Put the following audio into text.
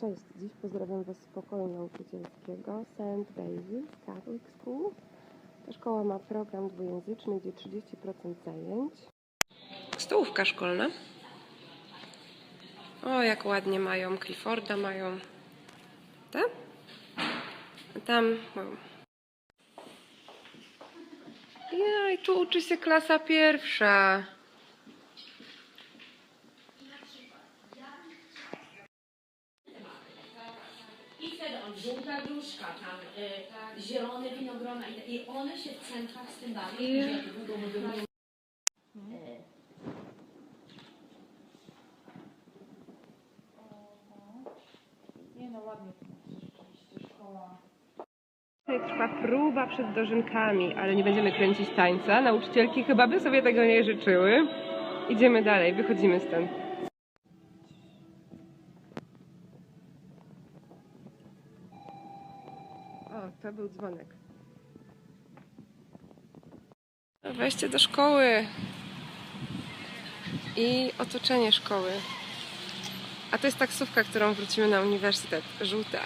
Cześć, dziś pozdrawiam Was z pokoju nauczycielskiego St. Basil Catholic School. Ta szkoła ma program dwujęzyczny, gdzie 30% zajęć. Stołówka szkolna. O, jak ładnie mają. Clifforda mają. Tak? A Tam. o. Jaj, tu uczy się klasa pierwsza. Żółta gruszka, tam y, zielone winogrona i, i one się w centrach z tym bawią. Że długo y, Nie no, ładnie to rzeczywiście szkoła. Tutaj trwa próba przed dożynkami, ale nie będziemy kręcić tańca. Nauczycielki chyba by sobie tego nie życzyły. Idziemy dalej, wychodzimy stąd. To był dzwonek. Wejście do szkoły i otoczenie szkoły. A to jest taksówka, którą wrócimy na uniwersytet. Żółta.